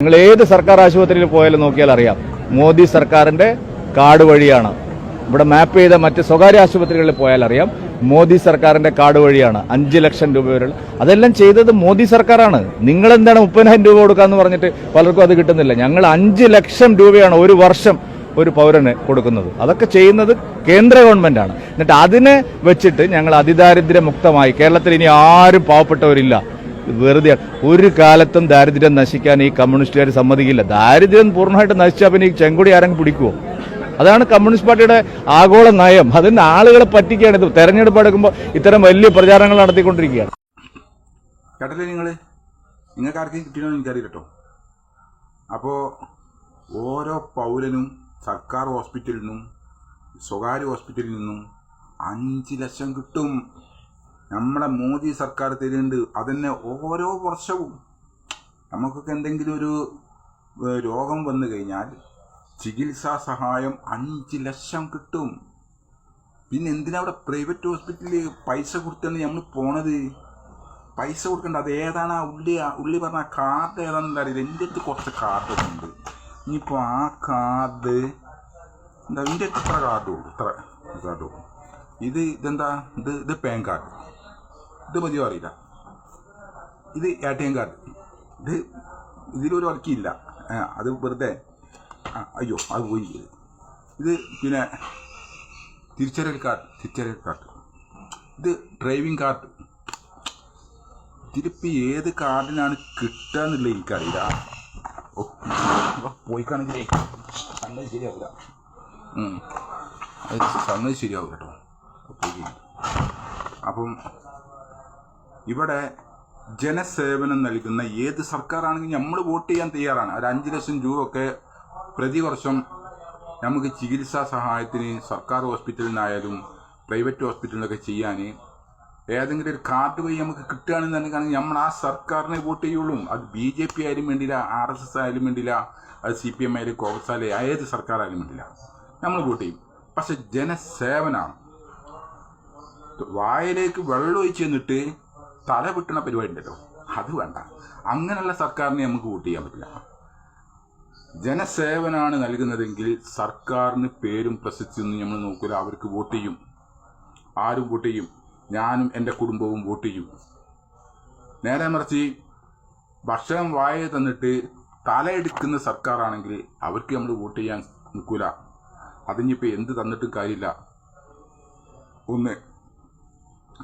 നിങ്ങൾ ഏത് സർക്കാർ ആശുപത്രിയിൽ പോയാലും നോക്കിയാൽ അറിയാം. മോദി സർക്കാരിന്റെ കാർഡ് വഴിയാണ്. ഇവിടെ മാപ്പ് ചെയ്ത മറ്റ് സ്വകാര്യ ആശുപത്രികളിൽ പോയാൽ അറിയാം. മോദി സർക്കാരിന്റെ കാർഡ് വഴിയാണ്. അഞ്ച് ലക്ഷം രൂപ വരെ അതെല്ലാം ചെയ്തത് മോദി സർക്കാരാണ്. നിങ്ങൾ എന്താണ് മുപ്പതിനായിരം രൂപ കൊടുക്കാന്ന് പറഞ്ഞിട്ട് പലർക്കും അത് കിട്ടുന്നില്ല. ഞങ്ങൾ അഞ്ച് ലക്ഷം രൂപയാണ് ഒരു വർഷം ഒരു പൗരന് കൊടുക്കുന്നത്. അതൊക്കെ ചെയ്യുന്നത് കേന്ദ്ര ഗവൺമെന്റാണ്. എന്നിട്ട് അതിനെ വെച്ചിട്ട് ഞങ്ങൾ അതിദാരിദ്ര്യമുക്തമായി കേരളത്തിൽ ഇനി ആരും പാവപ്പെട്ടവരില്ല. വെറുതെ ഒരു കാലത്തും ദാരിദ്ര്യം നശിക്കാൻ ഈ കമ്മ്യൂണിസ്റ്റുകാർ സമ്മതിക്കില്ല. ദാരിദ്ര്യം പൂർണമായിട്ട് നശിച്ചാൽ പിന്നെ ഈ ചെങ്കൊടി ആരെങ്കിലും പിടിക്കുമോ അതാണ് കമ്മ്യൂണിസ്റ്റ് പാർട്ടിയുടെ ആഗോള നയം. അതിന് ആളുകളെ പറ്റിക്കുകയാണ് ഇത്. തെരഞ്ഞെടുപ്പ് എടുക്കുമ്പോൾ ഇത്തരം വലിയ പ്രചാരണങ്ങൾ നടത്തിക്കൊണ്ടിരിക്കുകയാണ്. കേട്ടല്ലേ നിങ്ങൾ നിങ്ങൾക്ക് ആർക്കും കിട്ടിയോ എനിക്കറിയില്ല കേട്ടോ അപ്പോൾ ഓരോ പൗരനും സർക്കാർ ഹോസ്പിറ്റലിൽ നിന്നും സ്വകാര്യ ഹോസ്പിറ്റലിൽ നിന്നും അഞ്ച് ലക്ഷം കിട്ടും. നമ്മുടെ മോദി സർക്കാർ തരുന്നുണ്ട് അതന്നെ ഓരോ വർഷവും നമുക്കൊക്കെ എന്തെങ്കിലും ഒരു രോഗം വന്നു കഴിഞ്ഞാൽ ചികിത്സാ സഹായം അഞ്ച് ലക്ഷം കിട്ടും. പിന്നെ എന്തിനാ അവിടെ പ്രൈവറ്റ് ഹോസ്പിറ്റലിൽ പൈസ കൊടുത്താണ് നമ്മൾ പോണത്? പൈസ കൊടുക്കണ്ട അത് ഏതാണ് ആ ഉള്ളി ഉള്ളി പറഞ്ഞ കാർഡ് ഏതാണെന്ന് അറിയില്ല. എന്റെ അടുത്ത് കുറച്ച് കാർഡൊക്കെ ഉണ്ട്. ഇനിയിപ്പോൾ ആ കാർഡ് എന്താ എന്റെ അടുത്ത് ഇത്ര കാർഡ് ഉള്ളു ഇത്ര കാർഡ് ഉള്ളൂ. ഇത് ഇതെന്താ? ഇത് ഇത് പാൻ കാർഡ് ഇത് മതിയോ അറിയില്ല ഇത് എ ടി എം കാർഡ് ഇത് ഇതിലൊരു വർക്കില്ല അത് വെറുതെ അയ്യോ അത് പോയി. ഇത് പിന്നെ തിരിച്ചറിയൽ കാർഡ് തിരിച്ചറിയൽ കാർഡ് ഇത് ഡ്രൈവിംഗ് കാർഡ് ഇതിലിപ്പോൾ ഏത് കാർഡിനാണ് കിട്ടുക എന്നുള്ളത് എനിക്കറിയില്ല പോയിക്കാണെങ്കിൽ സംഗതി ശരിയാവില്ല. അത് സംഗതി ശരിയാവില്ല കേട്ടോ. അപ്പം ഇവിടെ ജനസേവനം നൽകുന്ന ഏത് സർക്കാരാണെങ്കിലും നമ്മൾ വോട്ട് ചെയ്യാൻ തയ്യാറാണ്. ഒരു അഞ്ച് ലക്ഷം രൂപ ഒക്കെ പ്രതിവർഷം നമുക്ക് ചികിത്സാ സഹായത്തിന് സർക്കാർ ഹോസ്പിറ്റലിൽ നിന്നായാലും പ്രൈവറ്റ് ഹോസ്പിറ്റലിലൊക്കെ ചെയ്യാൻ ഏതെങ്കിലും ഒരു കാർഡ് വഴി നമുക്ക് കിട്ടുകയാണെന്നുണ്ടെങ്കിൽ നമ്മൾ ആ സർക്കാരിനെ വോട്ട് ചെയ്യുള്ളൂ. അത് ബി ജെ പി ആയാലും വേണ്ടില്ല ആർ എസ് എസ് ആയാലും വേണ്ടില്ല അത് സി പി എം ആയാലും കോൺഗ്രസ് ആയാലും ഏത് സർക്കാരായാലും വേണ്ടില്ല നമ്മൾ വോട്ട് ചെയ്യും. പക്ഷെ ജനസേവനമാണ് വായിലേക്ക് വെള്ളം ഒഴിച്ച് നിന്നിട്ട് തല വിട്ടണ പരിപാടി ഉണ്ടല്ലോ. അത് വേണ്ട. അങ്ങനെയുള്ള സർക്കാരിനെ നമുക്ക് വോട്ട് ചെയ്യാൻ പറ്റില്ല. ജനസേവനാണ് നൽകുന്നതെങ്കിൽ സർക്കാരിന് പേരും പ്രസിദ്ധിയൊന്നും നമ്മൾ നോക്കില്ല അവർക്ക് വോട്ട് ചെയ്യും. ആരും വോട്ട് ചെയ്യും. ഞാനും എന്റെ കുടുംബവും വോട്ട് ചെയ്യും. നേരെ മറിച്ച് ഭക്ഷണം വായ തന്നിട്ട് തലയെടുക്കുന്ന സർക്കാരാണെങ്കിൽ അവർക്ക് നമ്മൾ വോട്ട് ചെയ്യാൻ നിൽക്കൂല. അതിനിപ്പോൾ എന്ത് തന്നിട്ടും കാര്യമില്ല. ഒന്ന്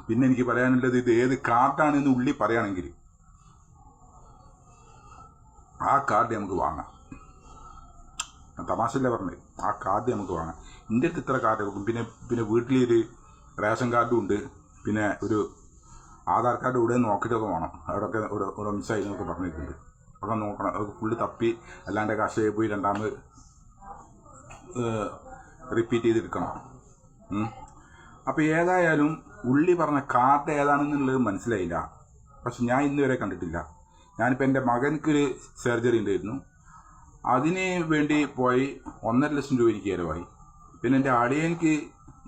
പിന്നെ എനിക്ക് പറയാനുള്ളത് ഇത് ഏത് കാർഡാണ് എന്ന് ഉള്ളി പറയുകയാണെങ്കിൽ ആ കാർഡ് നമുക്ക് വാങ്ങാം. തമാശല്ലേ പറഞ്ഞത്? ആ കാർഡ് നമുക്ക് വാങ്ങാം. എന്റെ അടുത്ത് ഇത്ര കാർഡ് കൊടുക്കും പിന്നെ പിന്നെ വീട്ടിലൊരു റേഷൻ കാർഡും ഉണ്ട്. പിന്നെ ഒരു ആധാർ കാർഡ് ഇവിടെ നോക്കിയിട്ടൊക്കെ വേണം. അവിടെയൊക്കെ ഒരു ഒരു മിസ്സായി എന്നൊക്കെ പറഞ്ഞിട്ടുണ്ട്. അവിടെ നോക്കണം. അത് ഫുള്ള് തപ്പി അല്ലാണ്ട് കഷയെ പോയി രണ്ടാമത് റിപ്പീറ്റ് ചെയ്തെടുക്കണം. അപ്പോൾ ഏതായാലും ഉള്ളി പറഞ്ഞ കാർഡ് ഏതാണെന്നുള്ളത് മനസ്സിലായില്ല. പക്ഷെ ഞാൻ ഇന്ന് വരെ കണ്ടിട്ടില്ല. ഞാനിപ്പോൾ എന്റെ മകനക്കൊരു സർജറി ഉണ്ടായിരുന്നു. അതിന് വേണ്ടി പോയി ഒന്നര ലക്ഷം രൂപ എനിക്ക് ചിലവായി. പിന്നെ എന്റെ അളിയനിക്ക്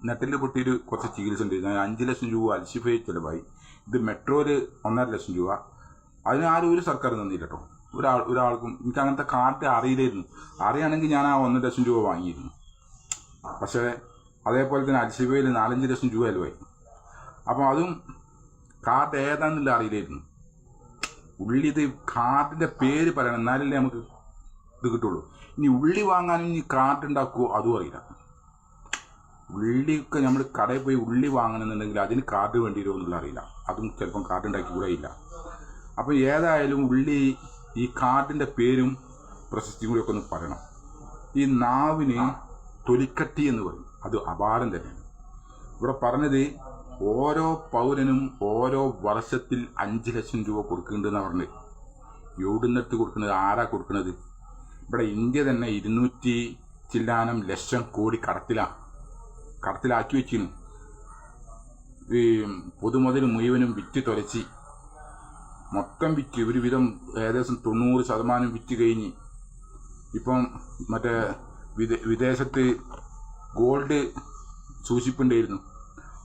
നെറ്റിൽ പൊട്ടിയൊരു കുറച്ച് ചികിത്സ ഉണ്ടായിരുന്നു അഞ്ച് ലക്ഷം രൂപ അൽഷിഫൈ ചിലവായി. ഇത് മെട്രോയിൽ ഒന്നര ലക്ഷം രൂപ. അതിന് ആരും ഒരു സർക്കാർ തന്നില്ല കേട്ടോ. ഒരാൾ ഒരാൾക്കും എനിക്ക് അങ്ങനത്തെ കാർഡ് അറിയില്ലായിരുന്നു. അറിയുകയാണെങ്കിൽ ഞാൻ ആ ഒന്നര ലക്ഷം രൂപ വാങ്ങിയിരുന്നു. പക്ഷേ അതേപോലെ തന്നെ അജിബയിൽ നാലഞ്ച് ലക്ഷം രൂപ ചിലവായി. അപ്പോൾ അതും കാർഡ് ഏതാണെന്നില്ല അറിയില്ലായിരുന്നു. ഉള്ളി ഇത് കാർഡിന്റെ പേര് പറയണം എന്നാലല്ലേ നമുക്ക് ഇത് കിട്ടുള്ളൂ. ഇനി ഉള്ളി വാങ്ങാനും ഇനി കാർഡ് ഉണ്ടാക്കുമോ അതും അറിയില്ല. ഉള്ളിയൊക്കെ നമ്മൾ കടയിൽ പോയി ഉള്ളി വാങ്ങണമെന്നുണ്ടെങ്കിൽ അതിന് കാർഡ് വേണ്ടി വരുമോ എന്നുള്ള അറിയില്ല. അതും ചിലപ്പം കാർഡ് ഉണ്ടാക്കി കൂടെ ഇല്ല. അപ്പോൾ ഏതായാലും ഉള്ളി ഈ കാർഡിന്റെ പേരും പ്രശസ്തിയും കൂടി ഒക്കെ ഒന്ന് പറയണം. ഈ നാവിന് തൊലിക്കട്ടി എന്ന് പറയും. അത് അപാരം തന്നെയാണ്. ഇവിടെ പറഞ്ഞത് ഓരോ പൗരനും ഓരോ വർഷത്തിൽ അഞ്ച് ലക്ഷം രൂപ കൊടുക്കുന്നുണ്ടെന്നാണ് പറഞ്ഞത്. എവിടുന്നിട്ട് കൊടുക്കുന്നത് ആരാ കൊടുക്കുന്നത്? ഇവിടെ ഇന്ത്യ തന്നെ ഇരുന്നൂറ്റി ചില്ലാനം ലക്ഷം കോടി കടത്തിലാണ് കടത്തിലാക്കി വെച്ചിരുന്നു ഈ പൊതുമുതൽ മുഴുവനും വിറ്റ് തുലച്ച് മൊത്തം വിറ്റ് ഒരുവിധം ഏകദേശം തൊണ്ണൂറ് ശതമാനം വിറ്റ് കഴിഞ്ഞ്. ഇപ്പം മറ്റേ വിദേ വിദേശത്ത് ഗോൾഡ് സൂക്ഷിപ്പുണ്ടായിരുന്നു.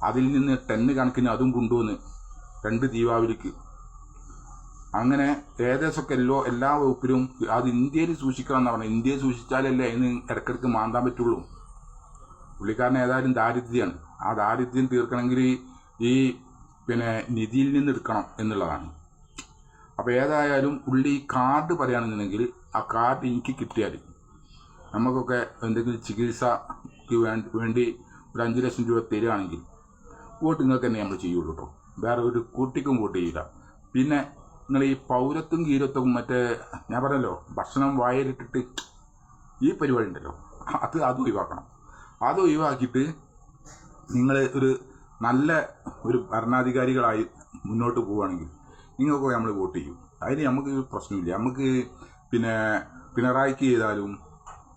അതിൽ നിന്ന് ടെന്ന് കണക്കിന് അതും കൊണ്ടുവന്ന് രണ്ട് ദീപാവലിക്ക്. അങ്ങനെ ഏകദേശമൊക്കെ എല്ലോ എല്ലാ വകുപ്പിലും അത് ഇന്ത്യയിൽ സൂക്ഷിക്കണം എന്ന് പറഞ്ഞത്. ഇന്ത്യയിൽ സൂക്ഷിച്ചാലല്ലേ അതിന് ഇടയ്ക്കിടയ്ക്ക് മാന്താൻ പറ്റുള്ളൂ. പുള്ളിക്കാരൻ ഏതായാലും ദാരിദ്ര്യമാണ്. ആ ദാരിദ്ര്യം തീർക്കണമെങ്കിൽ ഈ പിന്നെ നിധിയിൽ നിന്ന് എടുക്കണം എന്നുള്ളതാണ്. അപ്പോൾ ഏതായാലും പുള്ളി കാർഡ് പറയുകയാണെന്നുണ്ടെങ്കിൽ ആ കാർഡ് എനിക്ക് കിട്ടിയാൽ നമുക്കൊക്കെ എന്തെങ്കിലും ചികിത്സക്ക് വേണ്ടി ഒരു അഞ്ച് ലക്ഷം രൂപ തരികയാണെങ്കിൽ വോട്ട് നിങ്ങൾക്ക് തന്നെ നമ്മൾ ചെയ്യുള്ളൂ കേട്ടോ. വേറെ ഒരു കുട്ടിക്കും വോട്ട് ചെയ്യില്ല. പിന്നെ നിങ്ങൾ ഈ പൗരത്വം കീരത്വം മറ്റേ ഞാൻ പറഞ്ഞല്ലോ ഭക്ഷണം വായലിട്ടിട്ട് ഈ പരിപാടി ഉണ്ടല്ലോ. അത് അത് ഒഴിവാക്കണം. അത് ഒഴിവാക്കിയിട്ട് നിങ്ങൾ ഒരു നല്ല ഒരു ഭരണാധികാരികളായി മുന്നോട്ട് പോവുകയാണെങ്കിൽ നിങ്ങൾക്ക് നമ്മൾ വോട്ട് ചെയ്യും. അതിന് നമുക്ക് പ്രശ്നമില്ല. നമുക്ക് പിന്നെ പിണറായിക്ക് ചെയ്താലും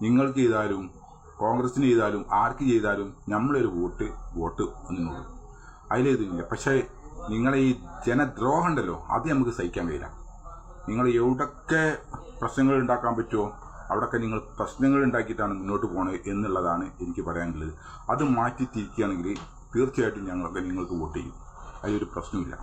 നിങ്ങൾക്ക് ചെയ്താലും കോൺഗ്രസിന് ചെയ്താലും ആർക്ക് ചെയ്താലും നമ്മളൊരു വോട്ട് വോട്ട് വന്നിട്ടുണ്ട് അതിലേതില്ല പക്ഷേ നിങ്ങളെ ഈ ജനദ്രോഹം ഉണ്ടല്ലോ അത് നമുക്ക് സഹിക്കാൻ കഴിയില്ല. നിങ്ങൾ എവിടൊക്കെ പ്രശ്നങ്ങൾ ഉണ്ടാക്കാൻ പറ്റുമോ അവിടെയൊക്കെ നിങ്ങൾ പ്രശ്നങ്ങൾ ഉണ്ടാക്കിയിട്ടാണ് മുന്നോട്ട് പോകുന്നത് എന്നുള്ളതാണ് എനിക്ക് പറയാനുള്ളത്. അത് മാറ്റി തിരിക്കുകയാണെങ്കിൽ തീർച്ചയായിട്ടും ഞങ്ങളൊക്കെ നിങ്ങൾക്ക് വോട്ട് ചെയ്യും. അതിലൊരു പ്രശ്നമില്ല